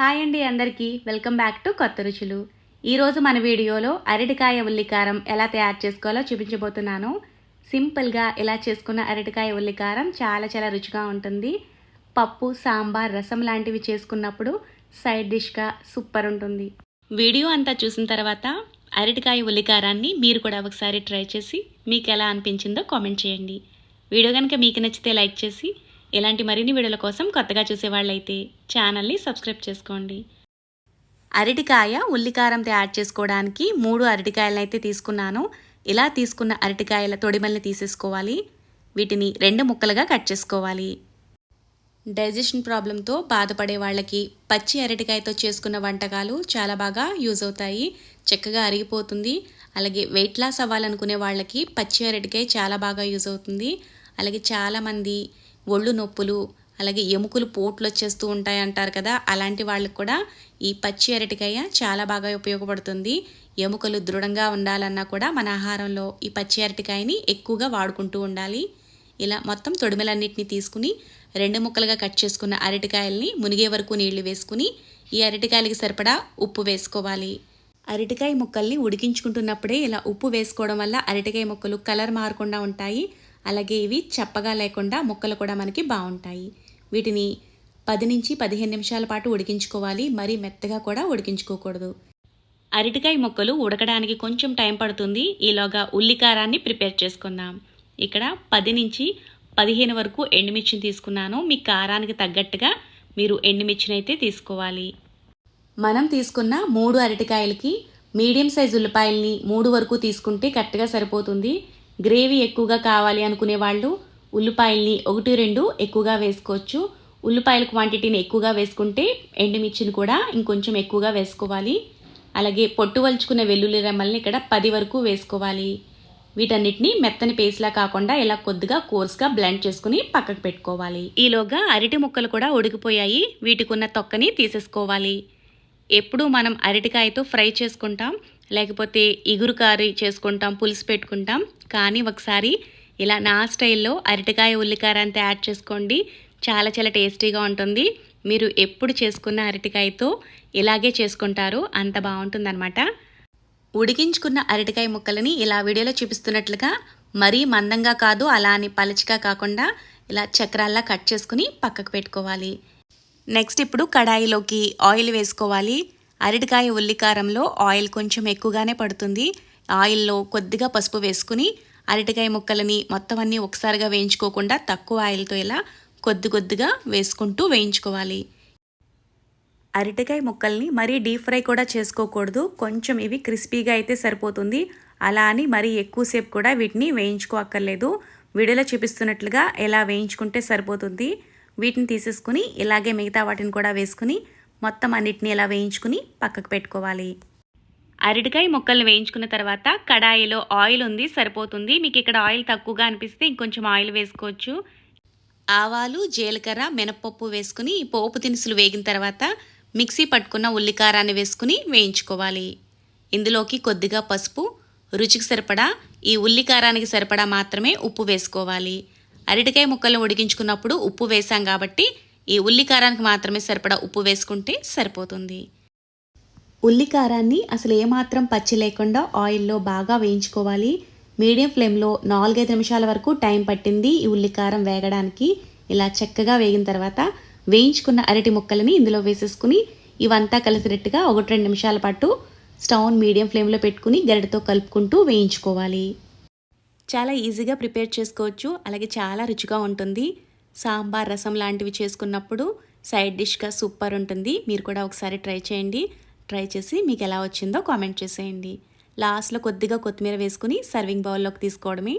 Hi అండి అందరికీ. Welcome back to కొత్త రుచులు. ఈరోజు మన వీడియోలో అరటికాయ ఉల్లికారం ఎలా తయారు చేసుకోవాలో చూపించబోతున్నాను. సింపుల్గా ఇలా చేసుకున్న అరటికాయ ఉల్లికారం చాలా చాలా రుచిగా ఉంటుంది. పప్పు సాంబార్ రసం లాంటివి చేసుకున్నప్పుడు సైడ్ డిష్గా సూపర్ ఉంటుంది. వీడియో అంతా చూసిన తర్వాత అరటికాయ ఉల్లికారాన్ని మీరు కూడా ఒకసారి ట్రై చేసి మీకు ఎలా అనిపించిందో కామెంట్ చేయండి. వీడియో కనుక మీకు నచ్చితే లైక్ చేసి ఇలాంటి మరిన్ని వీడియోల కోసం కొత్తగా చూసేవాళ్ళైతే ఛానల్ని సబ్స్క్రైబ్ చేసుకోండి. అరటికాయ ఉల్లికారంతో తయారు చేసుకోవడానికి మూడు అరటికాయలను అయితే తీసుకున్నాను. ఇలా తీసుకున్న అరటికాయల తొడిమల్ని తీసేసుకోవాలి. వీటిని రెండు ముక్కలుగా కట్ చేసుకోవాలి. డైజెషన్ ప్రాబ్లంతో బాధపడే వాళ్ళకి పచ్చి అరటికాయతో చేసుకున్న వంటకాలు చాలా బాగా యూజ్ అవుతాయి. చక్కగా అరిగిపోతుంది. అలాగే వెయిట్ లాస్ అవ్వాలనుకునే వాళ్ళకి పచ్చి అరటికాయ చాలా బాగా యూజ్ అవుతుంది. అలాగే చాలామంది ఒళ్ళు నొప్పులు అలాగే ఎముకలు పోట్లు వచ్చేస్తూ ఉంటాయి అంటారు కదా అలాంటి వాళ్ళకి కూడా ఈ పచ్చి అరటికాయ చాలా బాగా ఉపయోగపడుతుంది. ఎముకలు దృఢంగా ఉండాలన్నా కూడా మన ఆహారంలో ఈ పచ్చి అరటికాయని ఎక్కువగా వాడుకుంటూ ఉండాలి. ఇలా మొత్తం తొడిమెలన్నిటిని తీసుకుని రెండు ముక్కలుగా కట్ చేసుకున్న అరటికాయల్ని మునిగే వరకు నీళ్ళు వేసుకుని ఈ అరటికాయలకి సరిపడా ఉప్పు వేసుకోవాలి. అరటికాయ ముక్కల్ని ఉడికించుకుంటున్నప్పుడే ఇలా ఉప్పు వేసుకోవడం వల్ల అరటికాయ ముక్కలు కలర్ మారకుండా ఉంటాయి. అలాగే ఇవి చప్పగా లేకుండా ముక్కలు కూడా మనకి బాగుంటాయి. వీటిని పది నుంచి పదిహేను నిమిషాల పాటు ఉడికించుకోవాలి. మరీ మెత్తగా కూడా ఉడికించుకోకూడదు. అరటికాయ ముక్కలు ఉడకడానికి కొంచెం టైం పడుతుంది. ఈలోగా ఉల్లికారాన్ని ప్రిపేర్ చేసుకుందాం. ఇక్కడ పది నుంచి పదిహేను వరకు ఎండుమిర్చిని తీసుకున్నాను. మీ కారానికి తగ్గట్టుగా మీరు ఎండుమిర్చిని అయితే తీసుకోవాలి. మనం తీసుకున్న మూడు అరటికాయలకి మీడియం సైజ్ ఉల్లిపాయల్ని మూడు వరకు తీసుకుంటే కరెక్ట్గా సరిపోతుంది. గ్రేవీ ఎక్కువగా కావాలి అనుకునే వాళ్ళు ఉల్లిపాయల్ని ఒకటి రెండు ఎక్కువగా వేసుకోవచ్చు. ఉల్లిపాయల క్వాంటిటీని ఎక్కువగా వేసుకుంటే ఎండుమిర్చిని కూడా ఇంకొంచెం ఎక్కువగా వేసుకోవాలి. అలాగే పొట్టు వలుచుకున్న వెల్లుల్లి రెమ్మల్ని ఇక్కడ పది వరకు వేసుకోవాలి. వీటన్నిటిని మెత్తని పేస్ట్లా కాకుండా ఇలా కొద్దిగా కోర్స్గా బ్లెండ్ చేసుకుని పక్కకు పెట్టుకోవాలి. ఈలోగా అరటి ముక్కలు కూడా ఉడికిపోయాయి. వీటికున్న తొక్కని తీసేసుకోవాలి. ఎప్పుడు మనం అరటికాయతో ఫ్రై చేసుకుంటాం. లేకపోతే ఇగురు కర్రీ చేసుకుంటాం పులుసు పెట్టుకుంటాం. కానీ ఒకసారి ఇలా నా స్టైల్లో అరటికాయ ఉల్లికార అంతా యాడ్ చేసుకోండి. చాలా చాలా టేస్టీగా ఉంటుంది. మీరు ఎప్పుడు చేసుకున్న అరటికాయతో ఇలాగే చేసుకుంటారు. అంత బాగుంటుందన్నమాట. ఉడికించుకున్న అరటికాయ ముక్కలని ఇలా వీడియోలో చూపిస్తున్నట్లుగా మరీ మందంగా కాదు అలా అని పలచగా కాకుండా ఇలా చక్రాల్లా కట్ చేసుకుని పక్కకు పెట్టుకోవాలి. నెక్స్ట్ ఇప్పుడు కడాయిలోకి ఆయిల్ వేసుకోవాలి. అరటికాయ ఉల్లికారంలో ఆయిల్ కొంచెం ఎక్కువగానే పడుతుంది. ఆయిల్లో కొద్దిగా పసుపు వేసుకుని అరటికాయ ముక్కలని మొత్తం అన్నీ ఒకసారిగా వేయించుకోకుండా తక్కువ ఆయిల్తో ఇలా కొద్ది కొద్దిగా వేసుకుంటూ వేయించుకోవాలి. అరటికాయ ముక్కల్ని మరీ డీప్ ఫ్రై కూడా చేసుకోకూడదు. కొంచెం ఇవి క్రిస్పీగా అయితే సరిపోతుంది. అలా అని మరీ ఎక్కువసేపు కూడా వీటిని వేయించుకోక్కర్లేదు. వీడియోలో చూపిస్తున్నట్లుగా ఎలా వేయించుకుంటే సరిపోతుంది. వీటిని తీసేసుకుని ఇలాగే మిగతా వాటిని కూడా వేసుకుని మొత్తం అన్నిటిని ఇలా వేయించుకుని పక్కకు పెట్టుకోవాలి. అరటికాయ ముక్కల్ని వేయించుకున్న తర్వాత కడాయిలో ఆయిల్ ఉంది సరిపోతుంది. మీకు ఇక్కడ ఆయిల్ తక్కువగా అనిపిస్తే ఇంకొంచెం ఆయిల్ వేసుకోవచ్చు. ఆవాలు జీలకర్ర మినపప్పు వేసుకుని పోపు దినుసులు వేగిన తర్వాత మిక్సీ పట్టుకున్న ఉల్లికారాన్ని వేసుకుని వేయించుకోవాలి. ఇందులోకి కొద్దిగా పసుపు రుచికి సరిపడా ఈ ఉల్లికారానికి సరిపడా మాత్రమే ఉప్పు వేసుకోవాలి. అరటికాయ ముక్కలను ఉడికించుకున్నప్పుడు ఉప్పు వేసాం కాబట్టి ఈ ఉల్లికారానికి మాత్రమే సరిపడా ఉప్పు వేసుకుంటే సరిపోతుంది. ఉల్లికారాన్ని అసలు ఏమాత్రం పచ్చి లేకుండా ఆయిల్లో బాగా వేయించుకోవాలి. మీడియం ఫ్లేమ్లో నాలుగైదు నిమిషాల వరకు టైం పట్టింది ఈ ఉల్లికారం వేగడానికి. ఇలా చక్కగా వేగిన తర్వాత వేయించుకున్న అరటి ముక్కలని ఇందులో వేసేసుకుని ఇవంతా కలిసినట్టుగా ఒకటి రెండు నిమిషాల పాటు స్టవ్ మీడియం ఫ్లేమ్లో పెట్టుకుని గరిటతో కలుపుకుంటూ వేయించుకోవాలి. చాలా ఈజీగా ప్రిపేర్ చేసుకోవచ్చు. అలాగే చాలా రుచిగా ఉంటుంది. సాంబార్ రసం లాంటివి చేసుకున్నప్పుడు సైడ్ డిష్గా సూపర్ ఉంటుంది. మీరు కూడా ఒకసారి ట్రై చేయండి. ట్రై చేసి మీకు ఎలా వచ్చిందో కామెంట్ చేసేయండి. లాస్ట్లో కొద్దిగా కొత్తిమీర వేసుకుని సర్వింగ్ బౌల్లోకి తీసుకోవడమే.